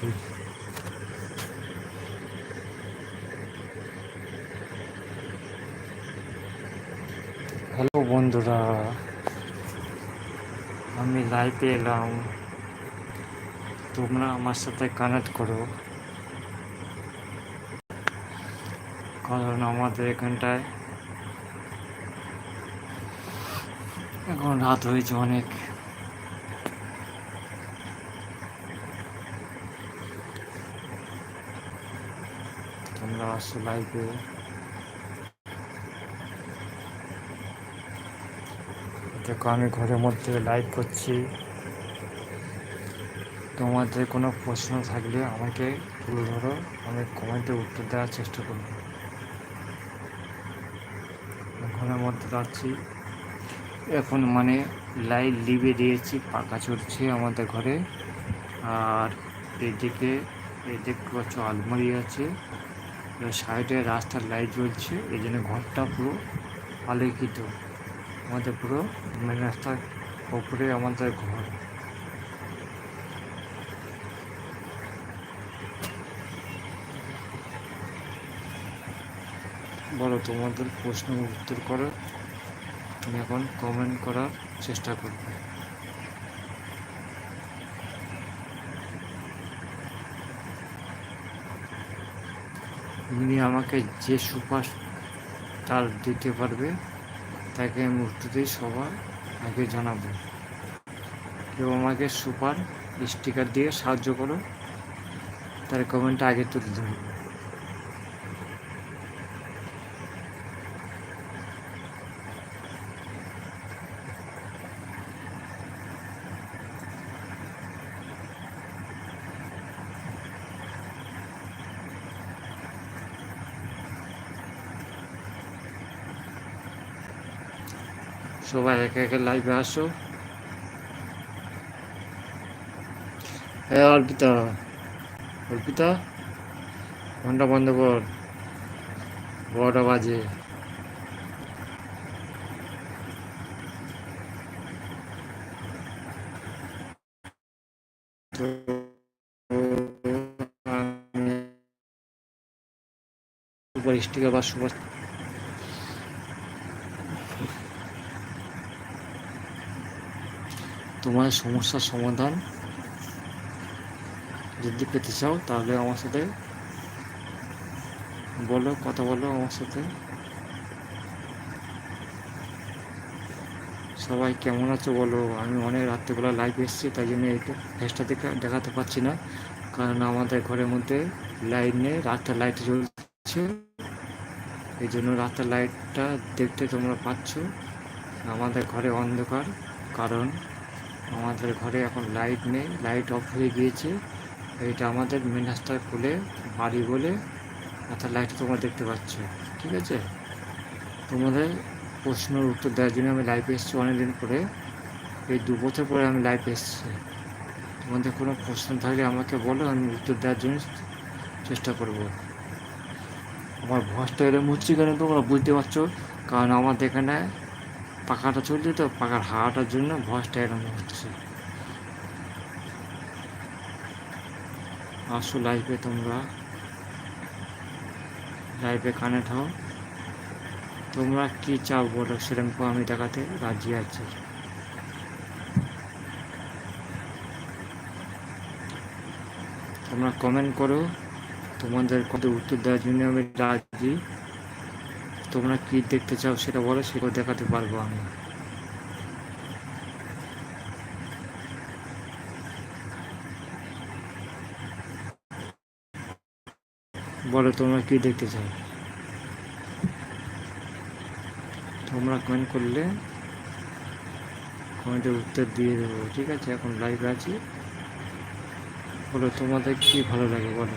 Hello বন্ধুরা। আমি লাইভে এলাম। তোমরা আমার সাথে কানেক্ট করো। কারণ আমাদের এখানটায় এখন রাত হয়েছে অনেক। তোমরা আসো লাইভে দেখো, আমি ঘরের মধ্যে লাইভ করছি। তোমাদের কোনো প্রশ্ন থাকলে আমাকে তুলে ধরো, আমি কমেন্টে উত্তর দেওয়ার চেষ্টা করব। ঘরের মধ্যে যাচ্ছি। এখন মানে লাইট লিভে দিয়েছি পাকা চলছে আমাদের ঘরে। আর এদিকে এদিকে পাচ্ছ আলমারি আছে। সাইডে রাস্তার লাইট জ্বলছে, এই জন্য ঘরটা পুরো আলোকিত। আমাদের পুরো মেন রাস্তার ওপরে আমাদের ঘর। বলো, তোমাদের প্রশ্ন উত্তর করো। তুমি এখন কমেন্ট করার চেষ্টা করবে। তুমি আমাকে যে সুপার স্টার দিতে পারবে, তাকে আমি উত্তরতেই সবার আগে জানাব। কেউ আমাকে সুপার স্টিকার দিয়ে সাহায্য করো। তার কমেন্টটা আগে তুলে ধরবে সবাই একে একে লাইভে আসো। হ্যাঁ অর্পিতা অর্পিতা, ঘণ্টা বন্ধ কর। বারোটা বাজে। সুপার স্টিকার বা সুপার তোমার সমস্যার সমাধান যদি পেতে চাও, তাহলে আমার সাথে বলো, কথা বলো আমার সাথে। সবাই কেমন আছো বলো? আমি অনেক রাত্রেবেলা লাইভ এসেছি, তাই জন্য এই ফেসটা দেখে, দেখাতে পারছি না। কারণ আমাদের ঘরের মধ্যে লাইট নেই, রাতের লাইট জ্বলছে। এই জন্য রাতের লাইটটা দেখতে তোমরা পাচ্ছ। আমাদের ঘরে অন্ধকার, কারণ আমাদের ঘরে এখন লাইট নেই লাইট অফ হয়ে গিয়েছে। এটা আমাদের মেন রাস্তায় খুলে বাড়ি বলে অর্থাৎ লাইট তোমরা দেখতে পাচ্ছ, ঠিক আছে? তোমাদের প্রশ্নের উত্তর দেওয়ার জন্য আমি লাইভ এসেছি অনেকদিন পরে। এই দু বছর পরে আমি লাইভ এসেছি। তোমাদের কোনো প্রশ্ন থাকলে আমাকে বলো, আমি উত্তর দেওয়ার জন্য চেষ্টা করব। আমার ভয়েসটা এরকম হচ্ছে কেন তোমরা বুঝতে পারছ? কারণ আমাদের এখানে পাখাটা চলছে তো পাখার হাওয়াটার জন্য ভয়েসটা এরকম হচ্ছে। আসো লাইভে তোমরা। লাইভে কানেক্ট হও। তোমরা কি চাও বলো, সেরকম আমি দেখাতে রাজি আছি। তোমরা কমেন্ট করো। তোমাদের কত উত্তর দেওয়ার জন্য আমি রাজি। তোমরা কি দেখতে চাও সেটা বলো সেটা দেখাতে পারব আমি। বলো, তোমরা কি দেখতে চাও? তোমরা কমেন্ট করলে কমেন্টের উত্তর দিয়ে দেবো, ঠিক আছে? এখন লাইভ আছি। বলো, তোমাদের কি ভালো লাগে বলো?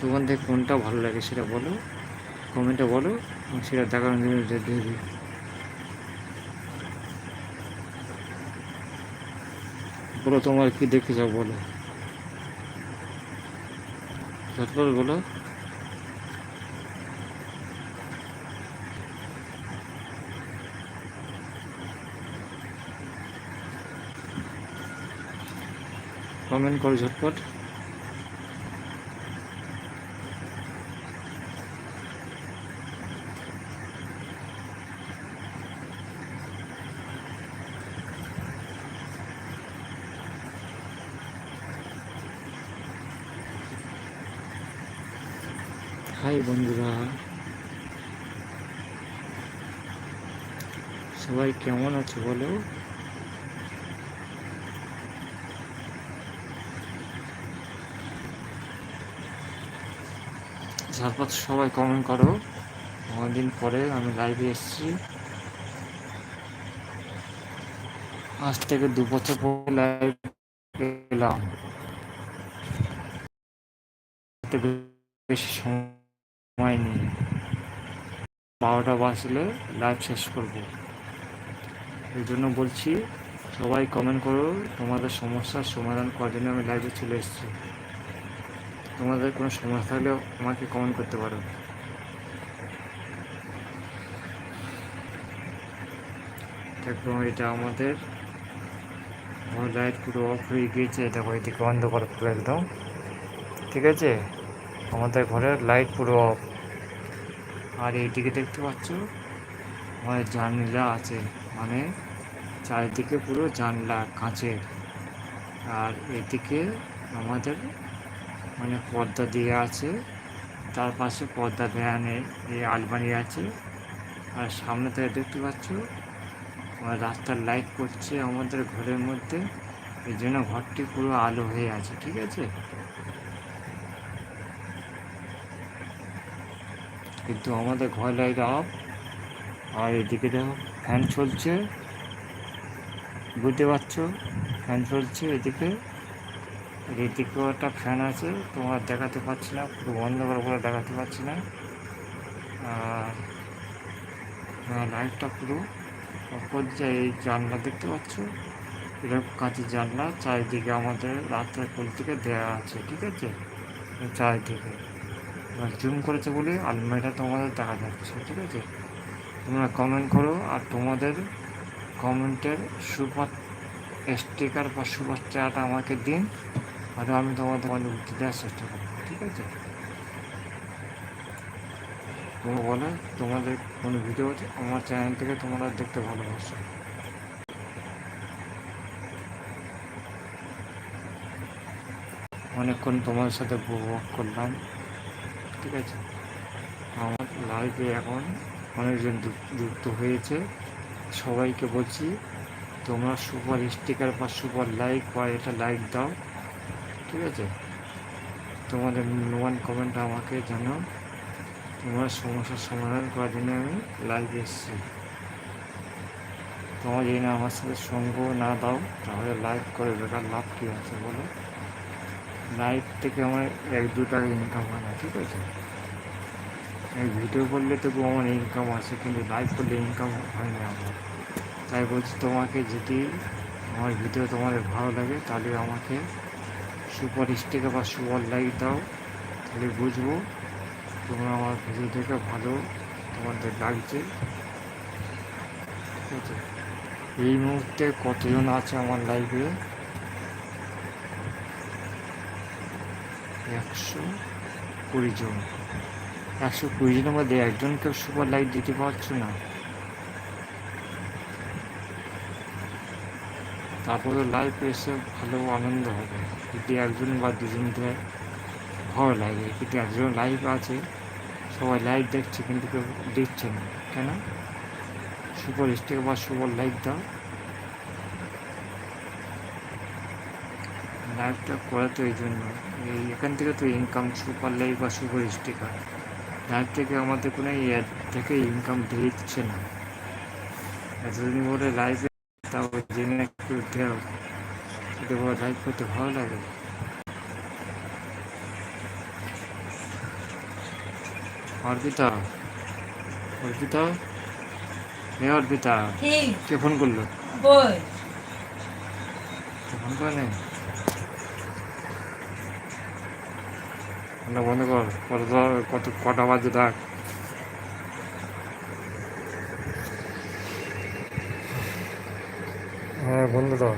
তোমাদের কোনটা ভালো লাগে সেটা বলো। কমেন্টে বলো সেটা দেখানোর জন্য দিয়ে বলো, তোমার কি দেখতে চাও, বলো। ঝটপট বলো। কমেন্ট করো ঝটপট। হাই বন্ধুরা। সবাই কেমন আছো বলো? ঝটপট সবাই কমেন্ট করো। অনেকদিন পরে আমি লাইভে এসেছি। আজ থেকে দু বছর পরে লাইভ এলাম। বেশি সময় নেই বারোটা বাজলে লাইভ শেষ করব। এই জন্য বলছি, সবাই কমেন্ট করো, তোমাদের সমস্যার সমাধান করার জন্য আমি লাইভে চলে এসেছি। তোমাদের কোনো সমস্যা থাকলেও আমাকে কমেন্ট করতে পারো। দেখো, এটা আমাদের লাইট পুরো অফ হয়ে গিয়েছে। দেখো এদিকে অন্ধকার পুরো একদম ঠিক আছে? আমাদের ঘরের লাইট পুরো অফ আর এইদিকে দেখতে পাচ্ছ? আমাদের জানলা আছে মানে চারিদিকে পুরো জানলা, কাঁচের। আর এদিকে আমাদের মানে পর্দা দিয়ে আছে। তার পাশে পর্দা নেই, এই আলমারি আছে। আর সামনে থেকে দেখতে পাচ্ছ আর রাস্তার লাইট পড়ছে আমাদের ঘরের মধ্যে। এই জন্য ঘরটি পুরো আলো হয়ে আছে, ঠিক আছে? কিন্তু আমাদের ঘর লাইট অফ আর এদিকে দেখো ফ্যান চলছে। বুঝতে পারছ? ফ্যান চলছে এদিকে। এদিকেও একটা ফ্যান আছে তোমার দেখাতে পারছি না পুরো বন্ধ করে পুরো দেখাতে পারছি না। আর হ্যাঁ, লাইটটা পুরো অপর যে এই জানলা দেখতে পাচ্ছ এরকম কাঁচের জানলা চারিদিকে আমাদের রাত্রের কোল থেকে দেওয়া আছে ঠিক আছে? চারিদিকে। জুম করেছে বলে আলমারিটা তোমাদের দেখা যাচ্ছে ঠিক আছে? তোমরা কমেন্ট করো আর তোমাদের কমেন্টের সুপার স্টিকার বা সুপার চাটা আমাকে দিন আর আমি তোমাদের মানে উত্তর দেওয়ার চেষ্টা করব, ঠিক আছে? তোমরা বলে, তোমাদের কোনো ভিডিও আমার চ্যানেল থেকে তোমরা দেখতে ভালোবাসো। অনেকক্ষণ তোমাদের সাথে উপভোগ করলাম। ঠিক আছে? আমার লাইফে এখন অনেকজন যুক- যুক্ত হয়েছে। সবাইকে বলছি, তোমরা সুপার স্টিকার বা সুপার লাইক বা এটা লাইক দাও, ঠিক আছে? তোমাদের মূল্যবান কমেন্ট আমাকে জানাও। তোমার সমস্যার সমাধান করার জন্য আমি লাইভ এসেছি। তোমার যদি না আমার সাথে সঙ্গ না দাও, তাহলে লাইভ করে বেকার লাভ কী আছে বলো? লাইভ থেকে আমার এক দু টাকা ইনকাম হয় না, ঠিক আছে? এই ভিডিও করলে তবু আমার ইনকাম আছে কিন্তু লাইভ করলে ইনকাম হয় না আমার। তাই বলছি তোমাকে যদি আমার ভিডিও তোমাদের ভালো লাগে, তাহলে আমাকে সুপার স্টিকার বা সুপার লাইক দাও, তাহলে বুঝব তোমরা আমার ভিডিও দেখে ভালো তোমাদের লাগছে। ঠিক আছে? এই মুহূর্তে কতজন আছে আমার লাইভে একশো কুড়ি জন। একশো কুড়ি জনের মধ্যে একজনকে সুপার লাইট দিতে পারছ না। তারপরে লাইভ এসে ভালো আনন্দ হবে। যদি একজন বা দুজন দেয়, ভালো লাগে। কিন্তু একজন লাইভ আছে, সবাই লাইভ দেখছে কিন্তু কেউ দিচ্ছে না। কেন? সুপার স্টিকার বা সুপার লাইভ দাও। লাইভটা করা তো এই জন্য। এই এখান থেকে তো ইনকাম সুপার লাইভ বা সুপার স্টিকার। লাইভ থেকে আমাদের কোনো অ্যাড থেকে ইনকাম দিচ্ছে না। এতদিন বলে লাইভে তাও জেনে একটু দেও। যদি বলো লাইভ করতে ভালো লাগে। অর্পিতা অর্পিতা? হে অর্পিতা কে? ফোন করল? ফোন করে ফোনটা বন্ধ কর, কত কত, কটা বাজে ডাক। হ্যাঁ বন্ধু তো,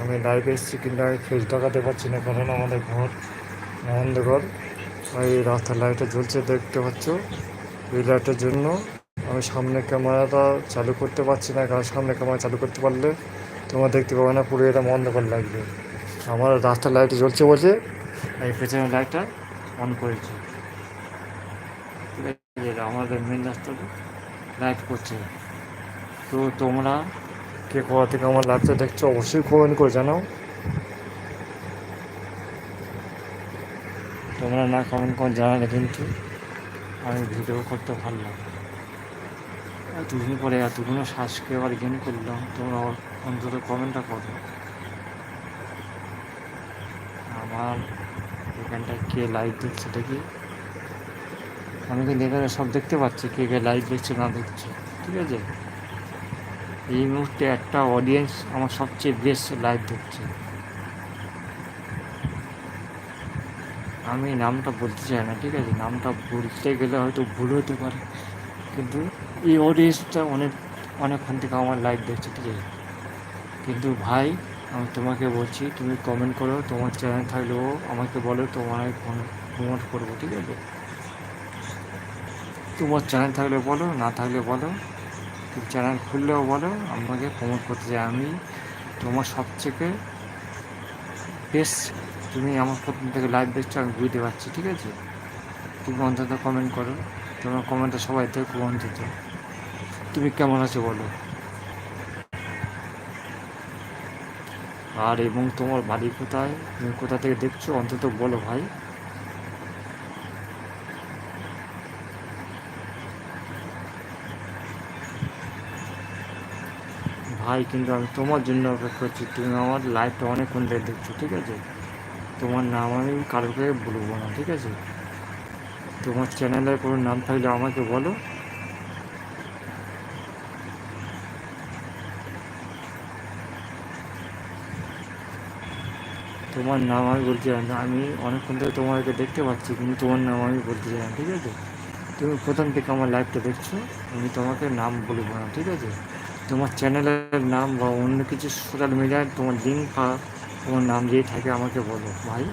আমি লাইভে এসেছি কিন্তু আমি ফেস দেখাতে পারছি না, কারণ আমাদের ঘর অন্ধকার এই রাস্তার লাইটটা জ্বলছে, দেখতে পাচ্ছ? এই লাইটের জন্য আমি সামনে ক্যামেরাটা চালু করতে পারছি না, কারণ সামনে ক্যামেরা চালু করতে পারলে তোমরা দেখতে পাবে না, পুরো এটা অন্ধকার লাগবে। আমার রাস্তার লাইট জ্বলছে বলছে, এই পেছনের লাইটটা অন করেছি। ঠিক আছে আমাদের মেন রাস্তাতে লাইট করছে। তো তোমরা কে কোথা থেকে আমার লাইভটা দেখছ? অবশ্যই কমেন্ট করে জানাও। তোমরা না কমেন্ট করে জানালে কিন্তু আমি ভিডিও করতে ভালো লাগে এতদিন পরে এতগুলো সাবস্ক্রাইবার গেন করলাম তোমরা অন্তত কমেন্টটা করো। আমার এখানটায় কে লাইভ দেখছে দেখি। আমি কিন্তু এখানে সব দেখতে পাচ্ছি, কে কে লাইভ দেখছে, না দেখছে। ঠিক আছে? এই মুহূর্তে একটা অডিয়েন্স আমার সবচেয়ে বেস্ট লাইভ দেখছে। আমি নামটা বলতে চাই না, ঠিক আছে? নামটা বলতে গেলে হয়তো ভুল হতে পারে। কিন্তু এই অডিয়েন্সটা অনেক, অনেকক্ষণ থেকে আমার লাইভ দেখছে, ঠিক আছে? কিন্তু ভাই আমি তোমাকে বলছি, তুমি কমেন্ট করো, তোমার চ্যানেল থাকলেও আমাকে বলো তোমার প্রমোট করব, ঠিক আছে? তোমার চ্যানেল থাকলে বলো, না থাকলে বলো, তুমি চ্যানেল খুললেও বলো, আমাকে প্রমোট করতে চাই। আমি তোমার সবথেকে বেস্ট তুমি আমার প্রথম থেকে লাইভ দেখছ, আমি বুঝতে পারছি, ঠিক আছে? তুমি অন্তত কমেন্ট করো, তোমার কমেন্টটা সবাই দেখো, অন্তত। তুমি কেমন আছো বলো? আর এবং তোমার বাড়ি কোথায়? তুমি কোথা থেকে দেখছ? অন্তত বলো ভাই। ভাই, কিন্তু আমি তোমার জন্য অপেক্ষা করছি। তুমি আমার লাইফটা অনেকক্ষণ ধরে দেখছ, ঠিক আছে? তোমার নাম আমি কারোকে বলব না, ঠিক আছে? তোমার চ্যানেলের কোনো নাম থাকলে আমাকে বলো। তোমার নাম আমি বলতে চাই না। আমি অনেকক্ষণ ধরে তোমাকে দেখতে পাচ্ছি, কিন্তু তোমার নাম আমি বলতে চাই না, ঠিক আছে? তুমি প্রথম থেকে আমার লাইভটা দেখছ, আমি তোমাকে নাম বলব না, ঠিক আছে? তোমার চ্যানেলের নাম বা অন্য কিছু সোশ্যাল মিডিয়ায় তোমার লিঙ্ক বা তোমার নাম দিয়ে থাকে আমাকে বলো, ভাই।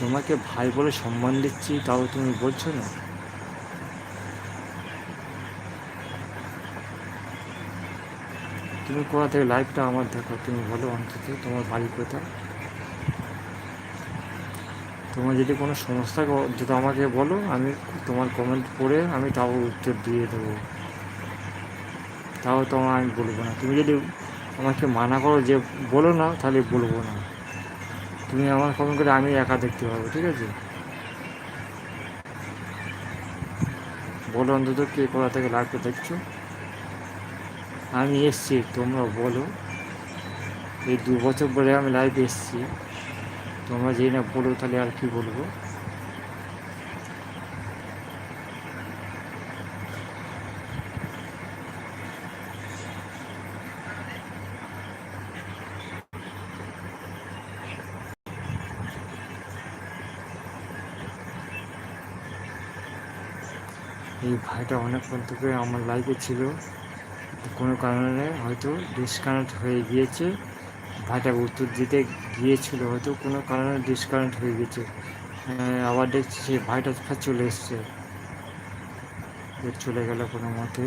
তোমাকে ভাই বলে সম্মান দিচ্ছি, তাও তুমি বলছো না? তুমি কোথা থেকে লাইভটা আমার দেখো, তুমি বলো অন্তত তোমার বাড়ি কোথায় তোমার যদি কোনো সমস্যা যদি আমাকে বলো, আমি তোমার কমেন্ট পড়ে আমি তাও উত্তর দিয়ে দেবো। তাও তোমার আমি বলব না। তুমি যদি আমাকে মানা করো যে বলো না, তাহলে বলব না। তুমি আমার কমেন্ট করে আমি একা দেখতে পাবো, ঠিক আছে? বলো অন্তত কে কোথা থেকে লাইভটা দেখছ। আমি এসছি, তোমরা বলো। এই দু বছর পরে আমি লাইভ এসছি। তোমরা যেই না বলো, তাহলে আর কি বলব? এই ভাইটা অনেকক্ষণ থেকে আমার লাইফে ছিল। কোনো কারণে হয়তো ডিসকানেক্ট হয়ে গিয়েছে। ভাইটা উত্তর দিতে গিয়েছিল, হয়তো কোনো কারণে ডিসকানেক্ট হয়ে গেছে। আবার দেখছি সে ভাইটা চলে এসছে। চলে গেল কোনো মতে।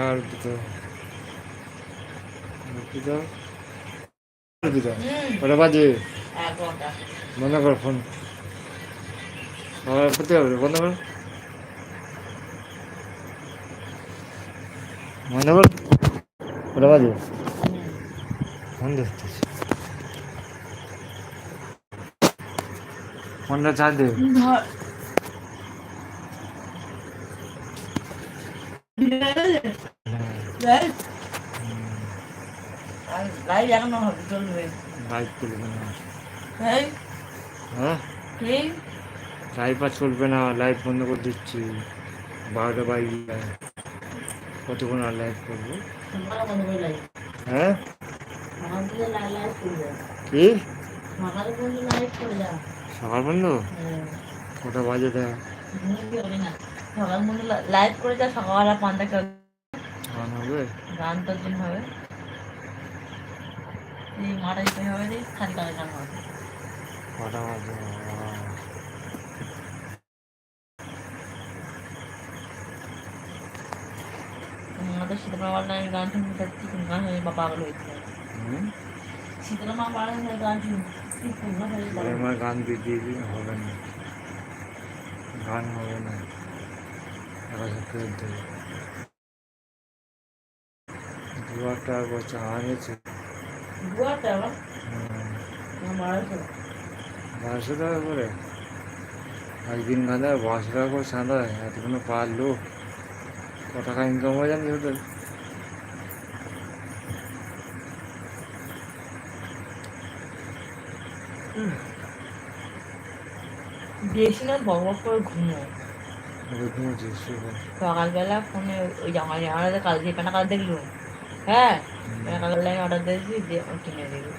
আর ওটা বাজে? বন্ধ কর ফোন। আবার করতে হবে বন্ধ কর। বন্ধ কর। ওটা বাজে? দেখতেছি ফোনটা চার্জ দে ধর লাইট লাইট এখনও হবে চলবে। লাইট চলবে না। হ্যাঁ? কি? লাইট আর চলবে না লাইট বন্ধ করে দিচ্ছি। বারোটা যায় কতক্ষণ আর লাইট করব? হ্যাঁ? কি? সকাল বন্ধ হ্যাঁ। কটা বাজে ঘুমিয়ে সকাল বন্ধ লাইট করে যা সকালবেলা পান্তা গান তোর জন্য হবে। এই মারা দিতে হবে খালি কালে গান হবে। আমাদের শীতলা আমি গান শুনতে থাকছি গান হয়ে বা পাগল হয়েছে? শীতলা মা হয়ে গান শুনছি গান দিয়ে দিয়ে হবে না। গান হবে না। টাকা ফেরত দেবে দুয়ারটা বারোশো টাকা করে একদিন গাঁদা বারোশো টাকা করে চাঁদা এতক্ষণ পারল ক টাকা ইনকাম হয়ে যাবে ওদের বেশি না বক বক করে ঘুমো সকালবেলা ফোনে ওই জামা জামাটা কাল যে প্যান্টা কাল দেখল হ্যাঁ? প্যান্টা কাল অর্ডার দিয়েছি দিয়ে কিনে দিবি